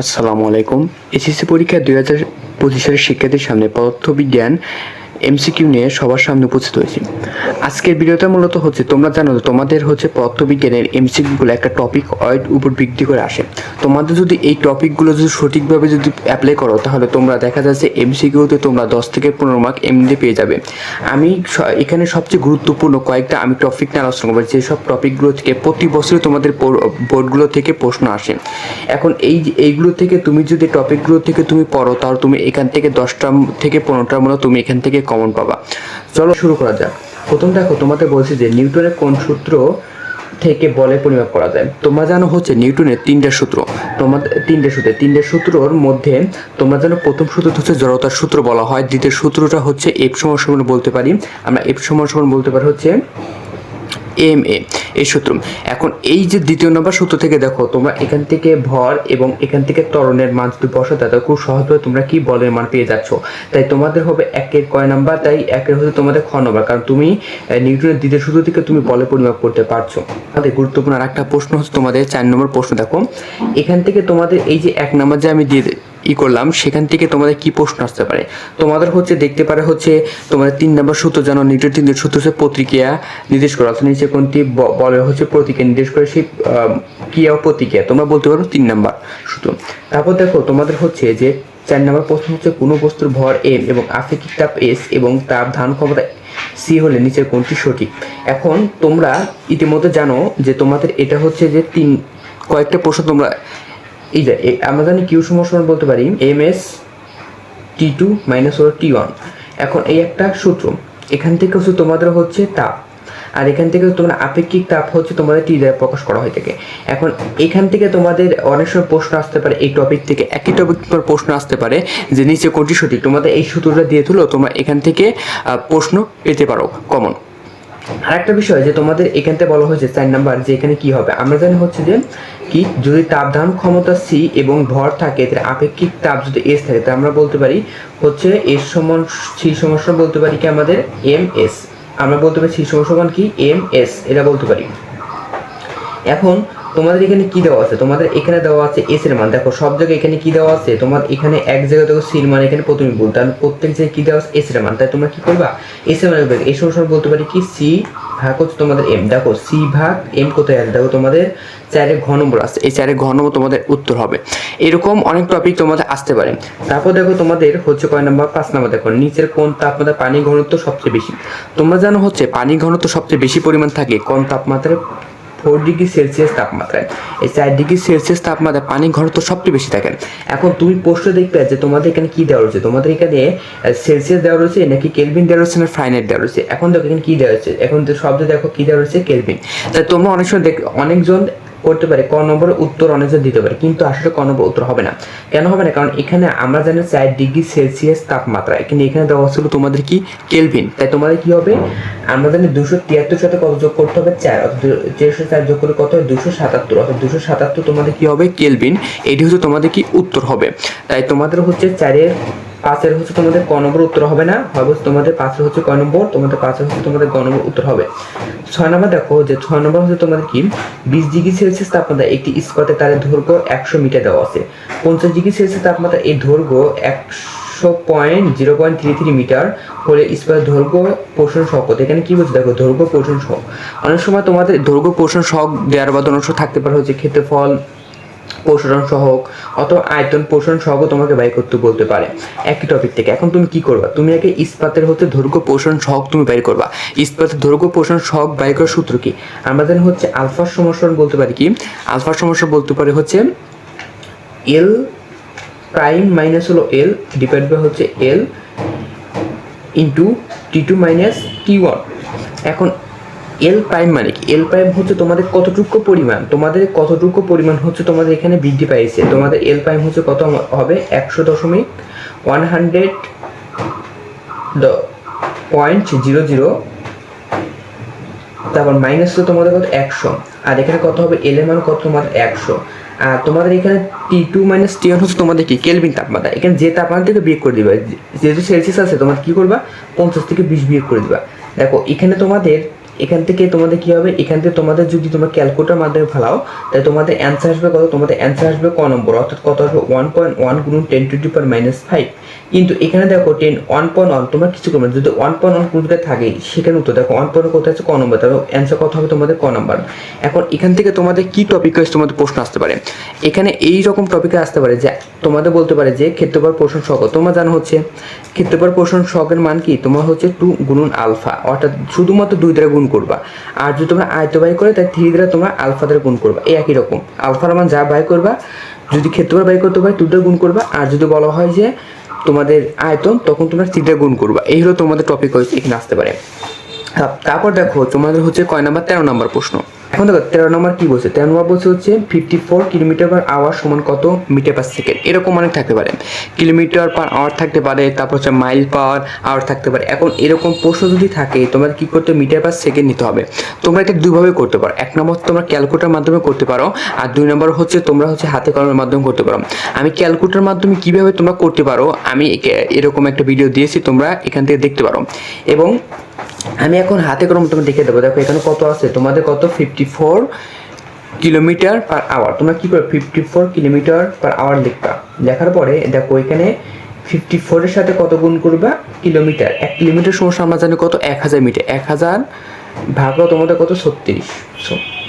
আসসালামু আলাইকুম। এসএসসি পরীক্ষা দুই হাজার পঁচিশের শিক্ষার্থীর সামনে পদার্থবিজ্ঞান এমসিকিউ নিয়ে সবার সামনে উপস্থিত হয়েছি। আজকের ভিডিওটা মূলত হচ্ছে, তোমরা জানো তোমাদের হচ্ছে পদার্থবিজ্ঞানের এমসিকিউগুলো একটা টপিক ওয়াইড উপর ভিত্তি করে আসে। তোমাদের যদি এই টপিকগুলো যদি সঠিকভাবে যদি অ্যাপ্লাই করো, তাহলে তোমরা দেখা যাচ্ছে এমসিকিউতে তোমরা দশ থেকে পনেরো মার্ক এমনি পেয়ে যাবে। আমি এখানে সবচেয়ে গুরুত্বপূর্ণ কয়েকটা আমি টপিক নিয়ে আলোচনা করব যেসব টপিকগুলো থেকে প্রতি বছরই তোমাদের বোর্ডগুলো থেকে প্রশ্ন আসে। এখন এই এইগুলো থেকে তুমি যদি টপিকগুলো থেকে তুমি পড়ো, তাহলে তুমি এখান থেকে দশটা থেকে পনেরোটার মতো তুমি এখান থেকে কমন পাবা। চলো শুরু করা যাক। প্রথম দেখো তোমাদের বলছি যে নিউটনের কোন সূত্র থেকে বলে পরিমাপ করা যায়? তোমরা জানো হচ্ছে নিউটনের তিনটে সূত্র। তোমাদের তিনটে সূত্রে। তিনটে সূত্রর মধ্যে তোমরা জানো প্রথম সূত্রটা হচ্ছে জড়তার সূত্র বলা হয়। দ্বিতীয় সূত্রটা হচ্ছে এফ সমান বলতে পারি। আমরা এফ সমান বলতে পারি হচ্ছে এম এ এই সূত্র। এখন এই যে দ্বিতীয় নম্বর সূত্র থেকে দেখো, তোমরা এখান থেকে ভর এবং এখান থেকে ত্বরণের মান যদি বসো, তাহলে খুব সহজভাবে তোমরা কি বলের মান পেয়ে যাচ্ছ। তাই তোমাদের হবে একের কয় নাম্বার, তাই একের হচ্ছে তোমাদের খ নম্বর, কারণ তুমি নিউটনের দ্বিতীয় সূত্র থেকে তুমি বলে পরিমাপ করতে পারছ। আমাদের গুরুত্বপূর্ণ আর একটা প্রশ্ন হচ্ছে তোমাদের চার নম্বর প্রশ্ন। দেখো, এখান থেকে তোমাদের এই যে এক নম্বর যে আমি দিয়ে ই করলাম, সেখান থেকে তোমাদের কি প্রশ্ন আসতে পারে? তোমাদের হচ্ছে দেখতে পারে হচ্ছে তোমাদের তিন নম্বর সূত্র জানো নিউটন তিন সূত্র হচ্ছে প্রতিক্রিয়া নির্দেশ করে, অর্থাৎ নিচে কোনটি বলে হচ্ছে প্রতিক্রিয়া নির্দেশ করে সেই ক্রিয়া ও প্রতিক্রিয়া। তোমরা বলতে পারো তিন নম্বর সূত্র। তারপর দেখো, তোমাদের হচ্ছে যে চার নম্বর প্রশ্ন হচ্ছে কোনো বস্তুর ভর এম এবং আপেক্ষিক তাপ এস এবং তাপ ধান ক্ষমতা সি হলে নিচের কোনটি সঠিক? এখন তোমরা ইতিমধ্যে জানো যে তোমাদের এটা হচ্ছে যে তিন, কয়েকটা প্রশ্ন তোমরা এই যে আমরা জানি কিউ সমান বলতে পারি m s t two minus হলো টি ওয়ান এখন এই একটা সূত্র, এখান থেকে হচ্ছে তোমাদের হচ্ছে তাপ, আর এখান থেকে তোমরা আপেক্ষিক তাপ হচ্ছে তোমাদের টি দ্বারা প্রকাশ করা হয়ে থাকে এখন এখান থেকে তোমাদের অনেক সময় প্রশ্ন আসতে পারে, এই টপিক থেকে একই টপিক পর প্রশ্ন আসতে পারে, যে নিচে কোনটি সঠিক? তোমাদের এই সূত্রটা দিয়ে তুলো তোমরা এখান থেকে প্রশ্ন পেতে পারো কমন আরেকটা বিষয় যে তোমাদের এখানতে বলা হয়েছে চার নাম্বার যে এখানে কি হবে? আমরা জানি হচ্ছে যে কি, যদি তাপ ধারণ ক্ষমতা সি এবং ভর থাকে, তাহলে আপেক্ষিক তাপ যদি এস থাকে, তাহলে আমরা বলতে পারি হচ্ছে এস সমান সি সমান বলতে পারি কি আমাদের এম এস আমরা বলতে পারি সি সমান কি? এম এস এটা বলতে পারি। এখন তোমাদের এখানে কি দেওয়া আছে? তোমাদের এখানে দেওয়া আছে এস এর মান। দেখো, সব জায়গায় এখানে কি দেওয়া আছে? তোমার এখানে এক জায়গায় দেখো সির মান, এখানে প্রথমে বলতে আমি প্রত্যেক জায়গায় কি দেওয়া আছে? এস এর মান। তাই তোমরা কি করবা? এস এর মান। এই সময় বলতে পারি কি? সি ভাগ হচ্ছে তোমাদের এম দেখো সি ভাগ এম কোথায় আছে? দেখো, তোমাদের চারের ঘন নম্বর আছে। এই চারের ঘন নম্বর তোমাদের উত্তর হবে। এরকম অনেক টপিক তোমাদের আসতে পারে। তারপর দেখো, তোমাদের হচ্ছে কয় নাম্বার? পাঁচ নাম্বার। দেখো, নিচের কোন তাপমাত্রা পানি ঘনত্ব সবচেয়ে বেশি। তোমরা জানো হচ্ছে পানি ঘনত্ব সবচেয়ে বেশি পরিমাণ থাকে কোন তাপমাত্রায়? ফোর ডিগ্রি সেলসিয়াস তাপমাত্রায়। এই চার ডিগ্রি সেলসিয়াস তাপমাত্রায় পানি ঘনত্ব সবচেয়ে বেশি থাকে। এখন তুমি প্রশ্ন দেখবে যে তোমাদের এখানে কি দেওয়া রয়েছে? তোমাদের এখানে সেলসিয়াস দেওয়া রয়েছে নাকি কেলভিন দেওয়া রয়েছে না ফাইনাইট দেওয়া রয়েছে? এখন দেখো এখানে কি দেওয়া রয়েছে? এখন তো শব্দ দেখো কি দেওয়া রয়েছে? কেলভিন। তাই তোমরা অনেক সময় দেখ, অনেকজন করতে পারে, ক নম্বরের উত্তর অনেকজন দিতে পারে, কিন্তু আসলে ক নম্বর উত্তর হবে না। কেন হবে না? কারণ এখানে আমরা জানি চার ডিগ্রি সেলসিয়াস তাপমাত্রা। কিন্তু এখানে দেওয়া ছিল তোমাদের কি? কেলভিন তাই তোমাদের কি হবে? আমরা জানি দুশো তিয়াত্তর সাথে কত যোগ করতে হবে? চার। অর্থাৎ চারশো চার যোগ করে কত হয়? দুশো সাতাত্তর। অর্থাৎ দুশো সাতাত্তর তোমাদের কি হবে? কেলভিন এটি হচ্ছে তোমাদের কি উত্তর হবে। তাই তোমাদের হচ্ছে চারের পাঁচের হচ্ছে তোমাদের ক নম্বর উত্তর হবে না? হবে তোমাদের পাঁচের হচ্ছে ক নম্বর, তোমাদের পাঁচের হচ্ছে তোমাদের গ নম্বর উত্তর হবে। ছয় নম্বর দেখো যে ছয় নম্বর হচ্ছে তোমাদের কি? বিশ ডিগ্রি সেলসিয়াস তাপমাত্রা একটি ইস্পাতের তারের দৈর্ঘ্য একশো মিটার দেওয়া আছে। পঞ্চাশ ডিগ্রি সেলসিয়াস তাপমাত্রা এই দৈর্ঘ্য একশো point zero point three three metre হলে ইস্পাতের দৈর্ঘ্য পোষণ সহ কত? এখানে কি বলছে? দেখো, দৈর্ঘ্য পোষণ সহ অনেক সময় তোমাদের দৈর্ঘ্য পোষণ সহ দেওয়ার বা অংশ থাকতে পারে হচ্ছে ক্ষেত্রফল প্রসারণ সহক অথবা আয়তন পোষণ সহগ তোমাকে ব্যয় করতে বলতে পারে। একই টপিক থেকে। এখন তুমি কি করবা? তুমি আগে ইস্পাতের হচ্ছে দৈর্ঘ্য পোষণ সহক তুমি বের করবা। ইস্পাতের দৈর্ঘ্য পোষণ সহক ব্যয় করার সূত্র কি? আমরা জানি হচ্ছে আলফার সমস্যা বলতে পারি কি? আলফার সমস্যা বলতে পারি হচ্ছে এল প্রাইম মাইনাস হলো এল ডিপেন্ড বাই হচ্ছে l into t two minus t one এখন এল প্রাইম মানে কি? এল প্রাইম হচ্ছে তোমাদের কতটুকু পরিমাণ? তোমাদের কতটুকু পরিমাণ হচ্ছে তোমাদের এখানে বৃদ্ধি পাইছে? তোমাদের এল প্রাইম হচ্ছে কত হবে? একশো দশমিক one hundred point zero zero তারপর মাইনাস তো তোমাদের কত? একশো। আর এখানে কত হবে? এল এর মান কত? তোমাদের একশো। আর তোমাদের এখানে t two minus t one হচ্ছে তোমাদের কি? কেলভিন তাপমাত্রা। এখানে যে তাপমাত্রা থেকে বিয়োগ করে দিবা যেহেতু সেলসিয়াস আছে, তোমার কি করবা? পঞ্চাশ থেকে বিশ বিয়োগ করে দিবা। দেখো, এখানে তোমাদের এখান থেকে তোমাদের কি হবে? এখান থেকে তোমাদের যদি তোমরা ক্যালকুলেটার মাধ্যমে ফেলাও, তাহলে তোমাদের অ্যান্সার আসবে কত? তোমাদের অ্যান্সার আসবে ক নম্বর? অর্থাৎ কত আসবে? ওয়ান পয়েন্ট ওয়ান গুণন ten to per minus five কিন্তু এখানে দেখো টেন ওয়ান পয়েন্ট ওয়ান তোমরা কিছু করবে যদি ওয়ান পয়েন্ট ওয়ান কোনটা থাকে, সেখানে উত্তর দেখো। ওয়ান পয়েন্ট কোথায় আছে? ক নম্বর। তাহলে অ্যান্সার কত হবে তোমাদের? ক নম্বর। এখন এখান থেকে তোমাদের কি টপিক ওয়াইজ তোমাদের প্রশ্ন আসতে পারে। এখানে এই রকম টপিকে আসতে পারে যে, তোমাদের বলতে পারে যে, ক্ষেত্রফল পোষণ সহগ। তোমরা জানো হচ্ছে, ক্ষেত্রফল পোষণ সহগের মান কি? তোমার হচ্ছে টু গুণন আলফা অর্থাৎ শুধুমাত্র দুই দ্বারা গুণ করবা। আর যদি তোমরা আয়ত বাই করে তাই থ্রি দ্বারা তোমরা আলফা দ্বারা গুণ করবা। এই একই রকম। আলফার মান যা বাই করবা, যদি ক্ষেত্রফল বাই করতে পারে দুটো গুণ করবা। আর যদি বলা হয় যে তোমাদের আয়তন, তখন তোমরা থ্রি গুণ করবা। এই হলো তোমাদের টপিক হয়েছে, এখানে আসতে পারে। তারপর দেখো, তোমাদের হচ্ছে কয় নাম্বার? তেরো নাম্বার প্রশ্ন। এখন দেখো, তেরো নম্বর কি বলছে? তেরো নম্বর বলছে হচ্ছে fifty four kilometre per hour সমান কত মিটার পার সেকেন্ড এরকম অনেক থাকতে পারে। কিলোমিটার পার আওয়ার থাকতে পারে, তারপর হচ্ছে মাইল পাওয়ার আওয়ার থাকতে পারে। এখন এরকম প্রশ্ন যদি থাকে, তোমার কি করতে মিটার পার সেকেন্ড নিতে হবে। তোমরা এটা দুইভাবে করতে পারো। এক নম্বর তোমরা ক্যালকুলেটার মাধ্যমে করতে পারো, আর দুই নম্বর হচ্ছে তোমরা হচ্ছে হাতে কলমের মাধ্যমে করতে পারো। আমি ক্যালকুলেটার মাধ্যমে কীভাবে তোমরা করতে পারো, আমি এরকম একটা ভিডিও দিয়েছি, তোমরা এখান থেকে দেখতে পারো। এবং আমি এখন হাতে করে তোমাকে দেখে দেবো। দেখো, এখানে কত আছে? তোমাদের কত? Fifty four kilometre per hour তোমরা কি করে? Fifty four kilometre per hour লিখবা। লেখার পরে দেখো, এখানে ফিফটি ফোরের সাথে কত গুণ করবা? কিলোমিটার এক কিলোমিটার সমস্যা আমরা জানি কত? এক হাজার মিটার এক হাজার ভাগ তোমাদের কত? ছত্রিশ।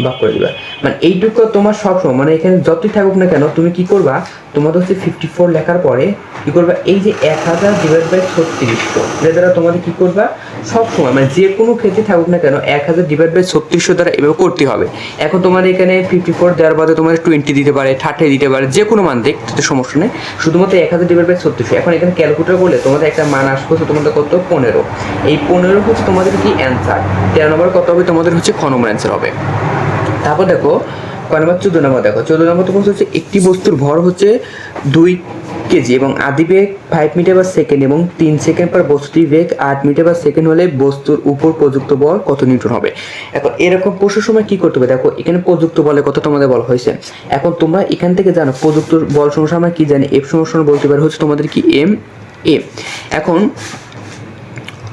ভাগ করে দিবা। মানে এইটুকু তোমার সব সময় মানে এখানে যতই থাকুক না কেন, তুমি কি করবা? তোমাদের হচ্ছে ফিফটি ফোর লেখার পরে কি করবা? এই যে এক হাজার ডিভাইড বাই ছত্রিশশো এর দ্বারা তোমাদের কি করবা? সব সময় মানে যে কোনো ক্ষেত্রে থাকুক না কেন, এক হাজার ডিভাইড বাই ছত্রিশশো দ্বারা এভাবে করতে হবে। এখন তোমার এখানে ফিফটি ফোর দেওয়ার বাদে তোমার টোয়েন্টি দিতে পারে থার্টি দিতে পারে, যে কোনো মান দেখ, তাতে সমস্যা নেই। শুধুমাত্র এক হাজার ডিভাইড বাই ছত্রিশশো এখন এখানে ক্যালকুলেটর করলে তোমাদের একটা মান আসবে হচ্ছে তোমাদের কত? পনেরো। এই পনেরো হচ্ছে তোমাদের কি অ্যান্সার তেরো নম্বর কত হবে? তোমাদের হচ্ছে খ নম্বর অ্যান্সার হবে। তারপর দেখো, কয় নম্বর? চোদ্দ নম্বর দেখো। চোদ্দ নম্বর তোমার হচ্ছে একটি বস্তুর ভর হচ্ছে দুই কেজি এবং আদি বেগ ফাইভ মিটার পার সেকেন্ড এবং তিন সেকেন্ড পর বস্তুটির বেগ আট মিটার পার সেকেন্ড হলে বস্তুর উপর প্রযুক্ত বল কত নিউটন হবে? এখন এরকম প্রশ্নের সময় কি করতে হবে? দেখো, এখানে প্রযুক্ত বলের কথা তোমাদের বলা হয়েছে। এখন তোমরা এখান থেকে জানো, প্রযুক্ত বল সমস্যা আমরা কি জানি? এফ সমস্যা বলতে পারি হচ্ছে তোমাদের কি? এম এ এখন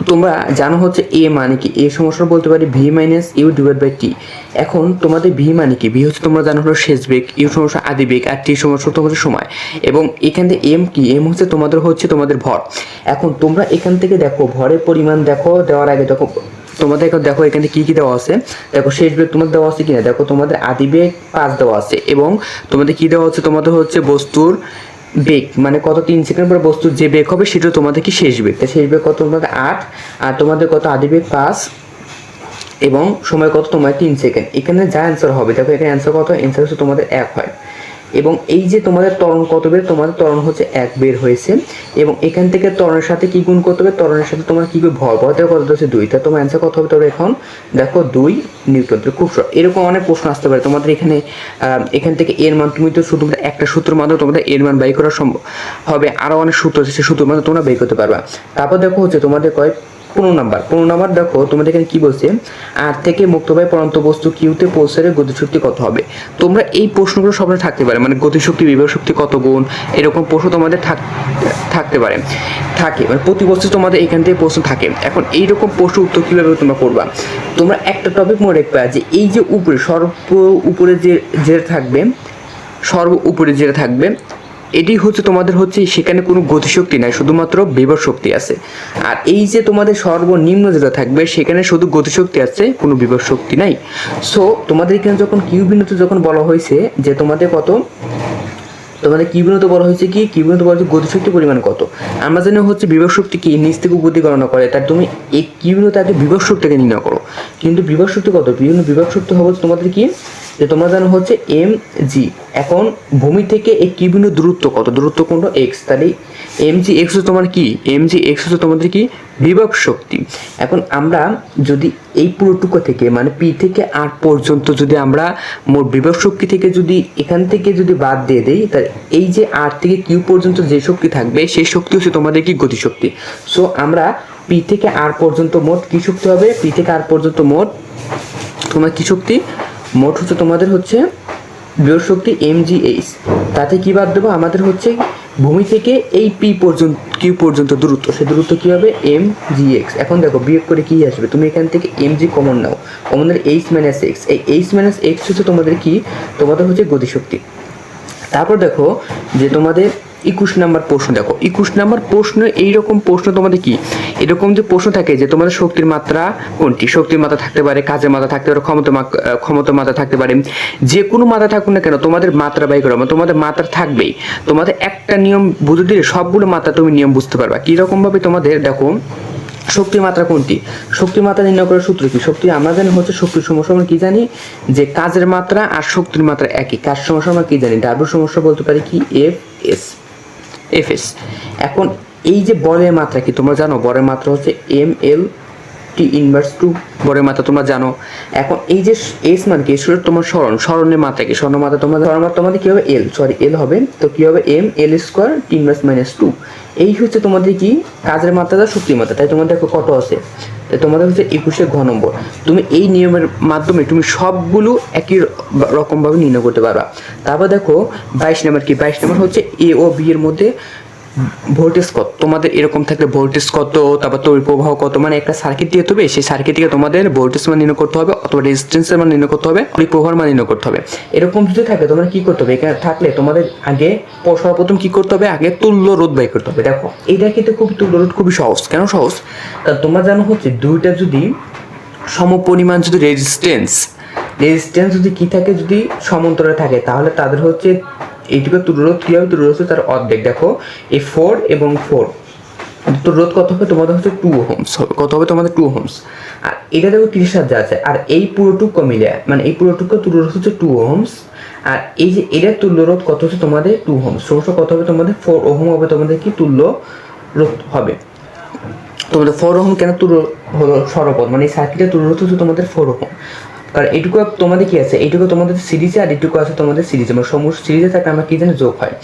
তোমরা জানো হচ্ছে এ মানে কি? এ সমস্যা বলতে পারি v minus u divide by t. এখন তোমাদের ভি মানে কি? ভি হচ্ছে তোমরা জানো হলো শেষ বেগ, ইউ সমস্যা আদি বেগ, আর টি সমস্যা তোমাদের সময়। এবং এখান থেকে এম কি? এম হচ্ছে তোমাদের হচ্ছে তোমাদের ভর। এখন তোমরা এখান থেকে দেখো, ভরের পরিমাণ দেখো, দেওয়ার আগে দেখো, তোমাদের এখন দেখো এখানে কি কি দেওয়া আছে? দেখো শেষ বেগ তোমাদের দেওয়া আছে কিনা? দেখো তোমাদের আদি বেগ পাঁচ দেওয়া আছে। এবং তোমাদের কি দেওয়া হচ্ছে? তোমাদের হচ্ছে বস্তুর বেগ মানে কত তিন সেকেন্ড পর বস্তু যে বেগ হবে সেটা তোমাদের কি শেষ বেগ? শেষ বেগ কত তোমাদের? আট, আর তোমাদের কত? আদি বেগ পাঁচ, এবং সময় কত? তোমার তিন সেকেন্ড। এখানে যা অ্যান্সার হবে, দেখো এখানে অ্যান্সার কত? অ্যান্সার হচ্ছে তোমাদের এক হয়। এবং এই যে তোমাদের ত্বরণ কত বের, তোমাদের ত্বরণ হচ্ছে এক বের হয়েছে। এবং এখান থেকে ত্বরণের সাথে কি গুণ করতে হবে? ত্বরণের সাথে তোমার কি করে ভর ভর কত হচ্ছে দুই। তা তোমার অ্যান্সার কত হবে তবে এখন? দেখো, দুই নিউটন তো খুব। এরকম অনেক প্রশ্ন আসতে পারে। তোমাদের এখানে এখান থেকে এর মান, তুমি তো শুধু একটা সূত্রের মাধ্যমে তোমাদের এর মান বাই করা সম্ভব হবে। আরও অনেক সূত্র আছে সেই সূত্রের মাধ্যমে তোমরা বের করতে পারবা। তারপর দেখো হচ্ছে তোমাদের কয়? পনেরো নাম্বার। পনেরো নাম্বার দেখো, তোমাদের এখানে কি বলছে? আর থেকে মুক্তবায় পরন্ত বস্তু কিউতে পৌঁছালে গতিশক্তি কত হবে? তোমরা এই প্রশ্নগুলো সবাই থাকতে পারে মানে গতিশক্তি বিভব শক্তি কত গুণ, এরকম প্রশ্ন তোমাদের থাক- থাকতে পারে। থাকে মানে প্রতি বস্তু তোমাদের এখান থেকে প্রশ্ন থাকে। এখন এইরকম প্রশ্ন উত্তর কীভাবে তোমরা করবা? তোমরা একটা টপিক মনে রাখবা যে এই যে উপরে, সর্ব উপরে যে যেটা থাকবে, সর্ব উপরে যেটা থাকবে এটি হচ্ছে তোমাদের হচ্ছে সেখানে কোনো গতিশক্তি নাই, শুধুমাত্র বিভব শক্তি আছে। আর এই যে তোমাদের সর্বনিম্ন যেটা থাকবে, সেখানে শুধু গতিশক্তি আছে, কোনো বিভব শক্তি নাই। সো তোমাদের এখানে যখন কিউ যখন বলা হয়েছে যে তোমাদের কত, তোমাদের কি বিনত বলা হয়েছে কি? কি বিনত বলা হয়েছে গতিশক্তি পরিমাণ কত। আমরা জানি হচ্ছে বিভব শক্তি কি? নিচ থেকে দিকে গণনা করে। তার তুমি এই কি বিনত আগে বিভব শক্তিকে নির্ণয় করো। কিন্তু বিভব শক্তি কত? বিভিন্ন বিভব শক্তি হবে তোমাদের কি? যে তোমরা জানো হচ্ছে এম জি এখন ভূমি থেকে এই কি বিন্দু দূরত্ব কত? দূরত্ব কোনটা? এক্স তাহলে এম জি এক্স হচ্ছে তোমার কি? এম জি এক্স হচ্ছে তোমাদের কি? বিভব শক্তি। এখন আমরা যদি এই পুরোটুকু থেকে মানে পি থেকে আর পর্যন্ত যদি আমরা মোট বিভব শক্তি থেকে যদি এখান থেকে যদি বাদ দিয়ে দেই, তাহলে এই যে আর থেকে কিউ পর্যন্ত যে শক্তি থাকবে, সেই শক্তি হচ্ছে তোমাদের কি? গতিশক্তি। সো আমরা পি থেকে আর পর্যন্ত মোট কি শক্তি হবে? পি থেকে আর পর্যন্ত মোট তোমার কি শক্তি? মোট হচ্ছে তোমাদের হচ্ছে বৃহৎ শক্তি এম জি এইচ তাতে কি বাদ দেবো? আমাদের হচ্ছে ভূমি থেকে এই পি পর্যন্ত কিউ পর্যন্ত দূরত্ব। সে দূরত্ব কী হবে? এম জি এক্স এখন দেখো, বিয়োগ করে কী আসবে? তুমি এখান থেকে এম জি কমন নাও। কমনের এইচ মাইনাস এক্স এই এইচ মাইনাস এক্স হচ্ছে তোমাদের কি? তোমাদের হচ্ছে গতিশক্তি। তারপর দেখো যে তোমাদের একুশ নাম্বার প্রশ্ন দেখো। একুশ নাম্বার প্রশ্ন, এইরকম প্রশ্ন তোমাদের কি? এরকম যে প্রশ্ন থাকে যে তোমাদের শক্তির মাত্রা কোনটি? শক্তির মাত্রা থাকতে পারে, কাজের মাত্রা থাকতে পারে, ক্ষমতা ক্ষমতার মাত্রা থাকতে পারে। যে কোনো মাত্রা থাকুক না কেন, তোমাদের মাত্রা বাই করো, তোমাদের মাত্রা থাকবেই। তোমাদের একটা নিয়ম বুঝে দিলে সবগুলো মাত্রা তুমি নিয়ম বুঝতে পারবা। কীরকম ভাবে তোমাদের, দেখো, শক্তির মাত্রা কোনটি? শক্তির মাত্রা নির্ণয় করার সূত্র কি? শক্তি আমরা জানি হচ্ছে শক্তির সমস্যা আমরা কি জানি? যে কাজের মাত্রা আর শক্তির মাত্রা একই। কাজ সমস্যা আমরা কি জানি? ডাব্লু সমস্যা বলতে পারি কি? এফ এস এফ এস এখন এই যে বলের মাত্রা কি? তোমরা জানো, বলের মাত্রা হচ্ছে M L T inverse two বরের মাথা, তোমরা জানো। এখন এই যে এস মান কি? এসের তোমার স্মরণ স্মরণের মাত্রা কি? স্মরণের মাত্রা তোমাদের স্মরণ মাত্রা তোমাদের কি হবে? এল সরি এল হবে। তো কি হবে? M L square T inverse minus two এই হচ্ছে তোমাদের কি? কাজের মাত্রাটা শক্তির মাত্রা তাই তোমাদের দেখো কত আছে। তাই তোমাদের হচ্ছে একুশে ঘ নম্বর। তুমি এই নিয়মের মাধ্যমে তুমি সবগুলো একই রকমভাবে নির্ণয় করতে পারবা। তারপর দেখো, বাইশ নাম্বার কি? বাইশ নাম্বার হচ্ছে এ ও বি এর মধ্যে ভোল্টেজ কত? তোমাদের এরকম থাকলে ভোল্টেজ কত? তারপর তড়িৎ প্রবাহ কত? মানে একটা সার্কিট দিয়ে তবে সেই সার্কিট থেকে তোমাদের ভোল্টেজ মান নির্ণয় করতে হবে অথবা রেজিস্ট্যান্সের মান নির্ণয় করতে হবে, তড়িৎ প্রবাহের মান নির্ণয় করতে হবে। এরকম যদি থাকে, তোমরা কি করতে হবে? এখানে থাকলে তোমাদের আগে সর্বপ্রথম কি করতে হবে? আগে তুল্য রোধ বাই করতে হবে। দেখো, এইটা কিন্তু খুব তুল্য রোধ খুবই সহজ। কেন সহজ? কারণ তোমরা জানো হচ্ছে দুইটা যদি সমপরিমাণ যদি রেজিস্ট্যান্স রেজিস্ট্যান্স যদি কি থাকে, যদি সমান্তরে থাকে, তাহলে তাদের হচ্ছে এইটুকু তুলরোধ কী হবে? তুলরোধ হচ্ছে তার অর্ধেক। দেখো এই ফোর এবং ফোর রোধ কত হবে? তোমাদের হচ্ছে টু হোমস কত হবে? তোমাদের টু হোমস আর এটা দেখো তিরিশ হাজার আছে। আর এই পুরোটুকু মিলে মানে এই পুরোটুকু তুলরোধ হচ্ছে টু হোমস আর এই যে এটার তুল্যরোধ কত হচ্ছে? তোমাদের টু হোমস সমস্যা কত হবে? তোমাদের ফোর ওহম হবে। তোমাদের কি তুল্য রোধ হবে? তোমাদের ফোর ওহম কেন তুলো হলো সরপদ মানে সার্কিটের তুলরোধ হচ্ছে তোমাদের ফোর ওহম কারণ এটুকু তোমাদের কি আছে? এইটুকু তোমাদের সিরিজে আর এটুকু আছে তোমাদের সিরিজে মানে সমস্ত সিরিজে থাকে আমরা কি জানি যোগ হয়।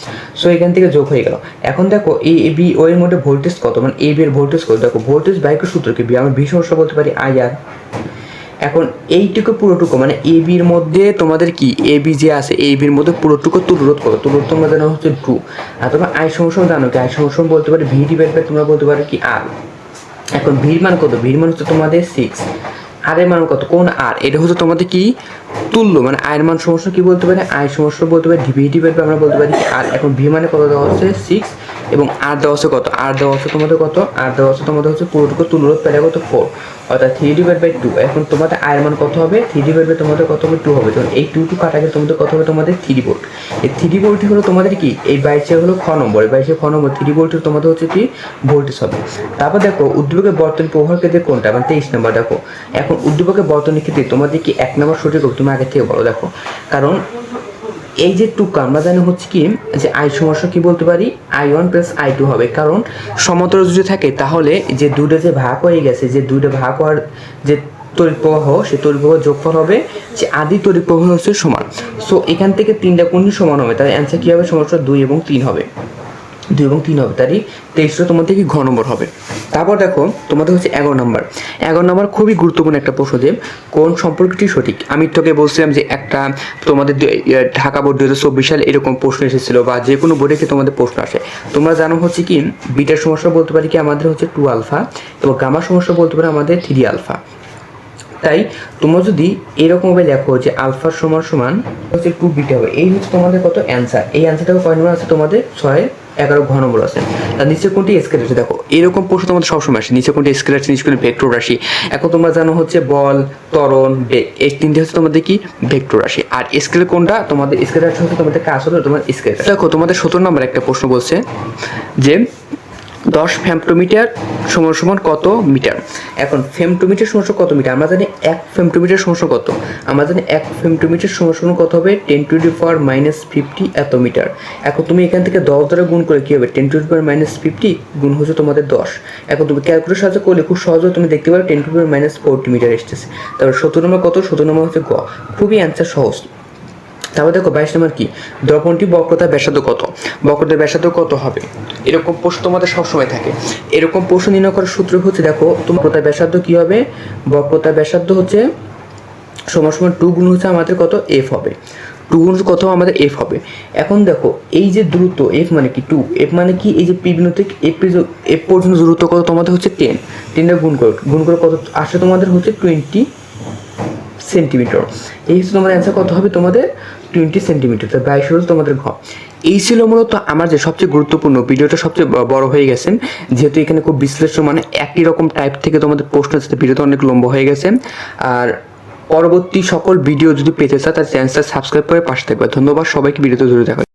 সো এখান থেকে যোগ হয়ে গেল। এখন দেখো এ বি ও এর মধ্যে ভোল্টেজ কত? মানে এ বি এর ভোল্টেজ কত? দেখো ভোল্টেজ বাইকের সূত্র কি? বি আমরা ভি সমস্যা বলতে পারি আই আর এখন এইটুকু পুরোটুকু মানে এ বির মধ্যে তোমাদের কি? এ বি যে আছে এ বির মধ্যে পুরোটুকু তুলরোধ করো তুলরোধ তোমরা জানো হচ্ছে টু আর তোমরা আই সমস্যা জানো কি? আই সমস্যা বলতে পারি ভি ডিভাইড বাই তোমরা বলতে পারো কি আর এখন ভিড় মান কত? ভিড় মান হচ্ছে তোমাদের সিক্স আর এর মান কত? কোন আর? এটা হচ্ছে তোমাদের কি? তুল্য। মানে আয়ের মান সমস্যা কি বলতে পারে? আয় সমস্যা বলতে পারে ডিভি ডিভাইড আমরা বলতে পারি আর এখন ভি মানে কত দেওয়া হচ্ছে? সিক্স এবং আর দেওয়া হচ্ছে কত? আর দেওয়া হচ্ছে তোমাদের কত? আর দেওয়া হচ্ছে তোমাদের হচ্ছে পুরোটুকু তুল্য পেলে কত? ফোর অর্থাৎ থ্রি ডিভাইড বাই টু এখন তোমাদের আয়ের মান কত হবে? থ্রি ডিভাইড বাই তোমাদের কত হবে? টু হবে। তখন এই টু টু কাটা গেলে তোমাদের কত হবে? তোমাদের থ্রি ভোল্ট এই থ্রি ভোল্টই হলো তোমাদের কি? এই বাইশে হলো খ নম্বর। এই বাইশে খ নম্বর থ্রি ভোল্টের তোমাদের হচ্ছে কি? ভোল্টেজ হবে। তারপর দেখো উদ্যোগের বর্তনী প্রভাব ক্ষেত্রে কোনটা? মানে তেইশ নম্বর, দেখো। এখন উদ্যোগের বর্তনীর ক্ষেত্রে তোমাদের কি এক নম্বর সঠিক হবে? তুমি আগে থেকে বলো, দেখো। কারণ এই যে টুকু, আমরা জানি হচ্ছে কি যে আই সমস্যা কি বলতে পারি? I one plus I two হবে। কারণ সমতল যদি থাকে, তাহলে যে দুটো যে ভাগ হয়ে গেছে, যে দুটো ভাগ হওয়ার যে তড়িৎ প্রবাহ সে তড়িৎ প্রবাহ যোগফল হবে যে আদি তড়িৎ প্রবাহ হচ্ছে সমান। সো এখান থেকে তিনটা কোনটি সমান হবে। তাহলে অ্যান্সার কী হবে? সমস্যা দুই এবং তিন হবে। দুই এবং তিন হবে, তারই তেইশটা তোমাদের কি ঘ নম্বর হবে। তারপর দেখো, তোমাদের হচ্ছে এগারো নম্বর। এগারো নম্বর খুবই গুরুত্বপূর্ণ একটা প্রশ্ন যে, কোন সম্পর্কটি সঠিক? আমি তোকে বলছিলাম যে একটা তোমাদের ঢাকা বোর্ড দু হাজার চব্বিশ সালে এরকম প্রশ্ন এসেছিল বা যে কোনো বোর্ডে কি তোমাদের প্রশ্ন আসে। তোমরা জানো হচ্ছে কি, বিটার সমস্যা বলতে পারি কি আমাদের হচ্ছে টু আলফা, এবং গামার সমস্যা বলতে পারি আমাদের থ্রি আলফা। তাই তোমরা যদি এরকমভাবে লেখো যে আলফার সমান সমান হচ্ছে টু বিটা হবে, এই হচ্ছে তোমাদের কত অ্যান্সার এই অ্যান্সারটা কয় নম্বর আছে তোমাদের ছয় এগারো ঘন নম্বর আছে। তার নিচে কোনটি স্কেল আছে? দেখো, এরকম প্রশ্ন তোমাদের সবসময় আসে। নিচে কোনটি স্কেল আছে নিচে কোনটি ভেক্টর রাশি? এখন তোমরা জানো হচ্ছে বল তরণ বেগ এই তিনটি হচ্ছে তোমাদের কি? ভেক্টর রাশি। আর স্কেল কোনটা? তোমাদের স্কেল রাশি হচ্ছে তোমাদের কাজ হলো তোমার স্কেল দেখো, তোমাদের সতেরো নম্বর একটা প্রশ্ন বলছে যে দশ ফেমটোমিটার সমান সমান কত মিটার এখন ফেমটোমিটার সমান কত মিটার আমরা জানি এক ফেমটোমিটার সমান কত। আমরা জানি এক ফেমটোমিটার সমান সমান কত হবে? Ten to power minus fifty এত মিটার এখন তুমি এখান থেকে দশ দ্বারা গুণ করে কী হবে? Ten to power minus fifty গুণ হচ্ছে তোমাদের দশ। এখন তুমি ক্যালকুলেটার সাহায্য করলে খুব সহজে তুমি দেখতে পারো ten to power minus forty metre এসেছে। তারপর সতেরো নম্বর কত? সতেরো নম্বর হচ্ছে গ। খুবই অ্যান্সার সহজ। তারপর দেখো বাইশ নম্বর কি? দ্রবণটি বক্রতা ব্যাসার্ধ কত? বক্রতা ব্যাসার্ধ কত হবে? এরকম প্রশ্ন তোমাদের সবসময় থাকে। এরকম প্রশ্ন নির্ণয় করার সূত্র হচ্ছে দেখো তোমার বক্রতার ব্যাসার্ধ কি হবে? বক্রতা ব্যাসার্ধ হচ্ছে সমান সমান টু গুণ হচ্ছে আমাদের কত? এফ হবে। টু গুণ কত? আমাদের এফ হবে। এখন দেখো, এই যে দ্রুত এফ মানে কি? টু এফ মানে কি? এই যে পি বিন্দু থেকে এফ এফ পর্যন্ত দূরত্ব কত? তোমাদের হচ্ছে টেন টেনটা গুণ করো। গুণ করে কত? আসে তোমাদের হচ্ছে টোয়েন্টি সেন্টিমিটার। এই হচ্ছে তোমাদের অ্যান্সার কত হবে তোমাদের? টোয়েন্টি সেন্টিমিটার তো বাইশ হল তোমাদের ঘ। এই ছিল মূলত আমার যে সবচেয়ে গুরুত্বপূর্ণ ভিডিওটা, সবচেয়ে বড় হয়ে গেছে। যেহেতু এখানে খুব বিশ্লেষণ মানে একই রকম টাইপ থেকে তোমাদের প্রশ্ন আছে ভিডিওটা অনেক লম্বা হয়ে গেছে। আর পরবর্তী সকল ভিডিও যদি পেতে চাও তার চ্যানেলটা সাবস্ক্রাইব করে পাশে থাকবে। ধন্যবাদ, সবাইকে ভিডিওতে ধরে দেখা